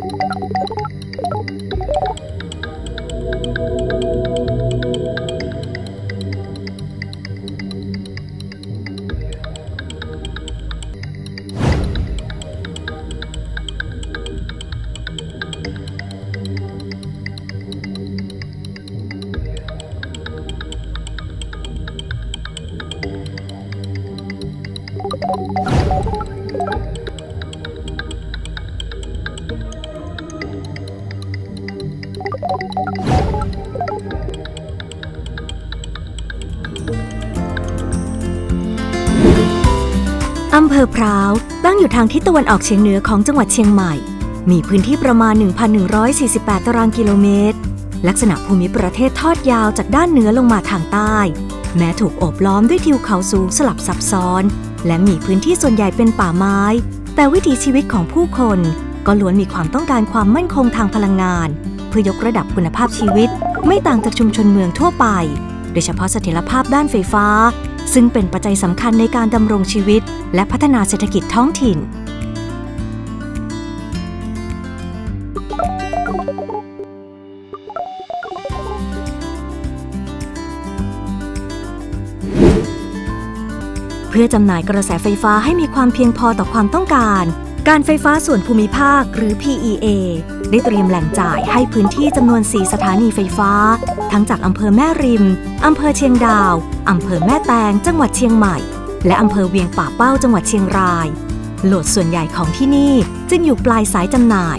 Thank อำเภอพร้าวตั้งอยู่ทางทิศตะวันออกเฉียงเหนือของจังหวัดเชียงใหม่ มีพื้นที่ประมาณ 1,148 ตารางกิโลเมตร ลักษณะภูมิประเทศทอดยาวจากด้านเหนือลงมาทางใต้ แม้ถูกโอบล้อมด้วยทิวเขาสูงสลับซับซ้อน และมีพื้นที่ส่วนใหญ่เป็นป่าไม้ แต่วิถีชีวิตของผู้คน ก็ล้วนมีความต้องการความมั่นคงทางพลังงาน เพื่อยกระดับคุณภาพชีวิต ไม่ต่างจากชุมชนเมืองทั่วไป โดยเฉพาะเสถียรภาพด้านไฟฟ้า ซึ่งเป็นปัจจัยสำคัญในการดำรงชีวิต และพัฒนาเศรษฐกิจท้องถิ่น เพื่อจำหน่ายกระแสไฟฟ้าให้มีความเพียงพอต่อความต้องการ การไฟฟ้าส่วนภูมิภาคหรือ PEA ได้เตรียมแหล่งจ่ายให้พื้นที่จำนวน 4 สถานีไฟฟ้า ทั้งจากอำเภอแม่ริม อำเภอเชียงดาว อำเภอแม่แตง จังหวัดเชียงใหม่ และอำเภอเวียงป่าเป้าจังหวัดเชียงราย โหลดส่วนใหญ่ของที่นี่จึงอยู่ปลายสายจำหน่าย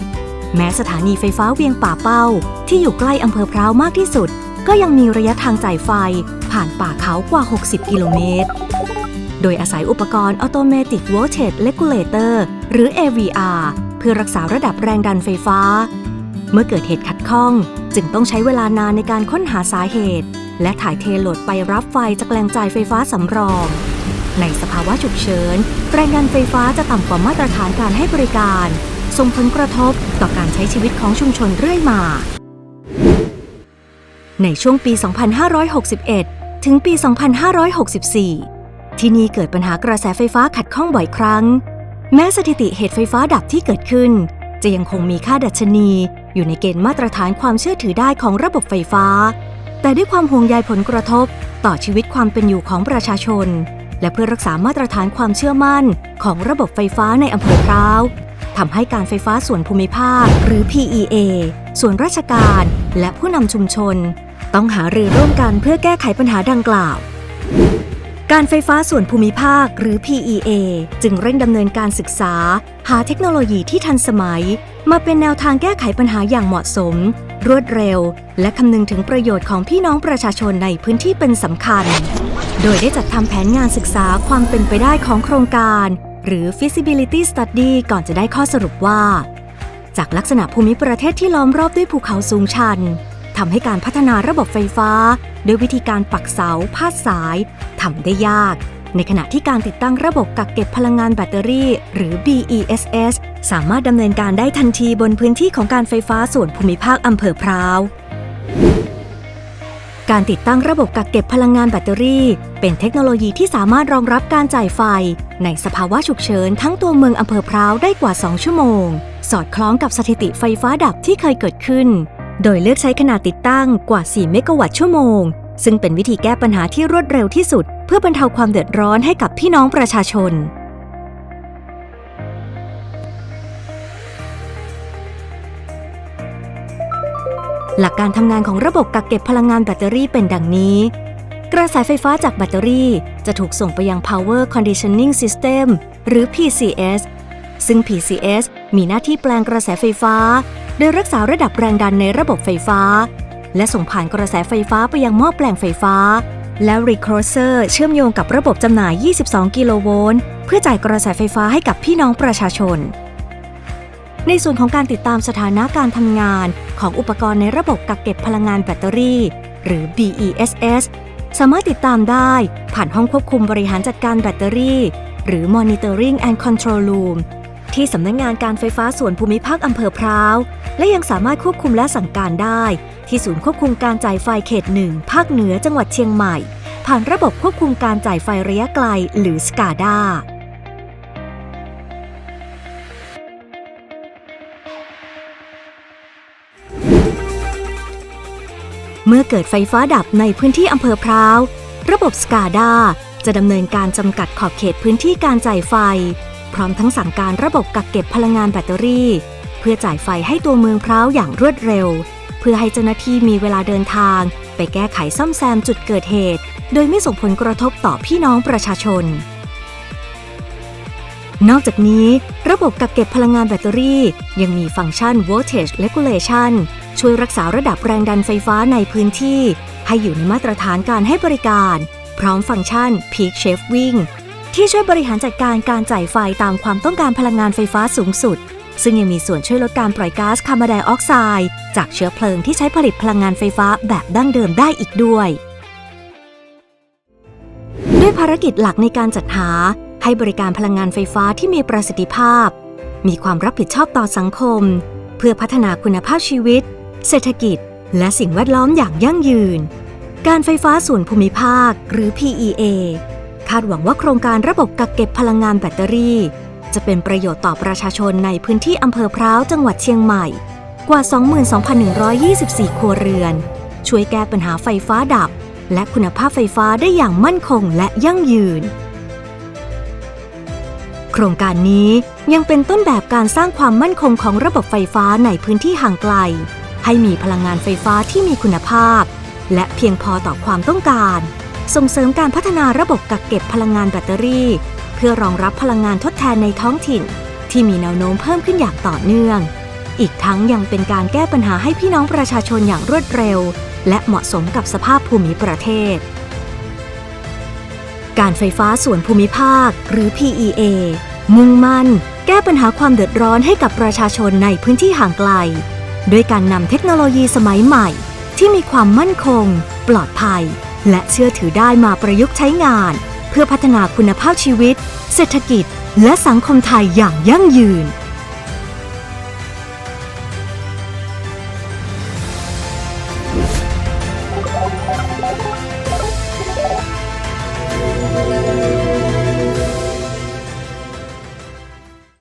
แม้สถานีไฟฟ้าเวียงป่าเป้า ที่อยู่ใกล้อำเภอพร้าวมากที่สุด ก็ยังมีระยะทางจ่ายไฟผ่านป่าเขากว่า 60 กิโลเมตร โดยอาศัยอุปกรณ์ Automatic Voltage Regulator หรือ AVR เพื่อรักษาระดับแรงดันไฟฟ้า เมื่อเกิดเหตุขัดข้อง จึงต้องใช้เวลานานในการค้นหาสาเหตุ และถ่ายเทโหลดไปรับไฟจากแหล่งจ่ายไฟฟ้าสำรอง ในสภาวะฉุกเฉิน แรงดันไฟฟ้าจะต่ำกว่ามาตรฐานการให้บริการ ส่งผลกระทบต่อการใช้ชีวิตของชุมชนเรื่อยมา ในช่วงปี 2561 ถึงปี 2564 ที่นี่เกิดปัญหากระแสไฟฟ้าขัดข้องบ่อยครั้ง แม้สถิติเหตุไฟฟ้าดับที่เกิดขึ้น จะยังคงมีค่าดัชนี อยู่ในเกณฑ์มาตรฐานความเชื่อถือได้ของระบบไฟฟ้า แต่ด้วยความห่วงใยผลกระทบ ต่อชีวิตความเป็นอยู่ของประชาชน และเพื่อรักษามาตรฐานความเชื่อมั่น ของระบบไฟฟ้าในอำเภอพร้าวทำให้การไฟฟ้าส่วนภูมิภาค หรือ PEA ส่วนราชการ และผู้นำชุมชน ต้องหารือร่วมกันเพื่อแก้ไขปัญหาดังกล่าว การไฟฟ้าส่วนภูมิภาคหรือ PEA จึงเร่งดำเนินการศึกษา หาเทคโนโลยีที่ทันสมัย มาเป็นแนวทางแก้ไขปัญหาอย่างเหมาะสม รวดเร็ว และคำนึงถึงประโยชน์ของพี่น้องประชาชนในพื้นที่เป็นสำคัญ โดยได้จัดทำแผนงานศึกษาความเป็นไปได้ของโครงการ หรือ feasibility study ก่อนจะได้ข้อสรุปว่า จากลักษณะภูมิประเทศที่ล้อมรอบด้วยภูเขาสูงชัน ทำให้การพัฒนาระบบไฟฟ้า ด้วยวิธีการปักเสาพาดสายทำได้ยาก ในขณะที่การติดตั้งระบบกักเก็บพลังงานแบตเตอรี่ หรือ BESS สามารถดำเนินการได้ทันทีบนพื้นที่ของการไฟฟ้าส่วนภูมิภาคอำเภอพร้าว การติดตั้งระบบกักเก็บพลังงานแบตเตอรี่ เป็นเทคโนโลยีที่สามารถรองรับการจ่ายไฟ ในสภาวะฉุกเฉินทั้งตัวเมืองอำเภอพร้าวได้กว่า 2 ชั่วโมง สอดคล้องกับสถิติไฟฟ้าดับที่เคยเกิดขึ้น โดยเลือกใช้ขนาดติดตั้งกว่า 4 เมกะวัตต์ชั่วโมง ซึ่งเป็นวิธีแก้ปัญหาที่รวดเร็วที่สุด เพื่อบรรเทาความเดือดร้อนให้กับพี่น้องประชาชน หลักการทำงานของระบบกักเก็บพลังงานแบตเตอรี่เป็นดังนี้ กระแสไฟฟ้าจากแบตเตอรี่จะถูกส่งไปยัง Power Conditioning System หรือ PCS ซึ่ง PCS มีหน้าที่แปลงกระแสไฟฟ้า โดยรักษาระดับแรงดันในระบบไฟฟ้า และส่งผ่านกระแสไฟฟ้าไปยังหม้อแปลงไฟฟ้า และ Recloser เชื่อมโยงกับระบบจำหน่าย 22 กิโลโวลต์เพื่อจ่ายกระแสไฟฟ้าให้กับพี่น้องประชาชน ในส่วนของการติดตามสถานะการทำงานของอุปกรณ์ในระบบกักเก็บพลังงานแบตเตอรี่ หรือ BESS สามารถติดตามได้ผ่านห้องควบคุมบริหารจัดการแบตเตอรี่ หรือ Monitoring and Control Room ที่สำนักงงานการไฟฟ้าส่วนภูมิภาคอำเภอพร้าว และยังสามารถควบคุมและสั่งการได้ ที่ศูนย์ควบคุมการจ่ายไฟเขตหนึ่งภาคเหนือจังหวัดเชียงใหม่ ผ่านระบบควบคุมการจ่ายไฟระยะไกลหรือสกาดาเมื่อเกิดไฟฟ้าดับในพื้นที่อำเภอพร้าว ระบบสกาดาจะดำเนินการจำกัดขอบเขตพื้นที่การจ่ายไฟ พร้อมทั้งสั่งการระบบกักเก็บพลังงานแบตเตอรี่ เพื่อจ่ายไฟให้ตัวเมืองพร้าวอย่างรวดเร็ว เพื่อให้เจ้าหน้าที่มีเวลาเดินทาง ไปแก้ไขซ่อมแซมจุดเกิดเหตุ โดยไม่ส่งผลกระทบต่อพี่น้องประชาชน นอกจากนี้ ระบบกักเก็บพลังงานแบตเตอรี่ ยังมีฟังก์ชัน voltage regulation ช่วยรักษาระดับแรงดันไฟฟ้าในพื้นที่ ให้อยู่ในมาตรฐานการให้บริการ พร้อมฟังก์ชัน peak shaving ที่ช่วยบริหารจัดการการจ่ายไฟตามความต้องการพลังงานไฟฟ้าสูงสุด ซึ่งยังมีส่วนช่วยลดการปล่อยก๊าซคาร์บอนไดออกไซด์จากเชื้อเพลิงที่ใช้ผลิตพลังงานไฟฟ้าแบบดั้งเดิมได้อีกด้วย ด้วยภารกิจหลักในการจัดหา ให้บริการพลังงานไฟฟ้าที่มีประสิทธิภาพ มีความรับผิดชอบต่อสังคม เพื่อพัฒนาคุณภาพชีวิต เศรษฐกิจ และสิ่งแวดล้อมอย่างยั่งยืน การไฟฟ้าส่วนภูมิภาค หรือ PEA คาดหวังว่าโครงการระบบกักเก็บพลังงานแบตเตอรี่ จะเป็นประโยชน์ต่อประชาชนในพื้นที่อำเภอพร้าวจังหวัดเชียงใหม่ กว่า 22,124 ครัวเรือน ช่วยแก้ปัญหาไฟฟ้าดับ และคุณภาพไฟฟ้าได้อย่างมั่นคงและยั่งยืน โครงการนี้ยังเป็นต้นแบบการสร้างความมั่นคงของระบบไฟฟ้าในพื้นที่ห่างไกล ให้มีพลังงานไฟฟ้าที่มีคุณภาพ และเพียงพอต่อความต้องการ ส่งเสริมการพัฒนาระบบกักเก็บพลังงานแบตเตอรี่ เพื่อรองรับพลังงานทดแทนในท้องถิ่น ที่มีแนวโน้มเพิ่มขึ้นอย่างต่อเนื่อง อีกทั้งยังเป็นการแก้ปัญหาให้พี่น้องประชาชนอย่างรวดเร็ว และเหมาะสมกับสภาพภูมิประเทศ การไฟฟ้าส่วนภูมิภาค หรือ PEA มุ่งมั่น แก้ปัญหาความเดือดร้อนให้กับประชาชนในพื้นที่ห่างไกล ด้วยการนำเทคโนโลยีสมัยใหม่ ที่มีความมั่นคง ปลอดภัย และเชื่อถือได้มาประยุกต์ใช้งาน เพื่อพัฒนาคุณภาพชีวิต เศรษฐกิจ และสังคมไทยอย่างยั่งยืน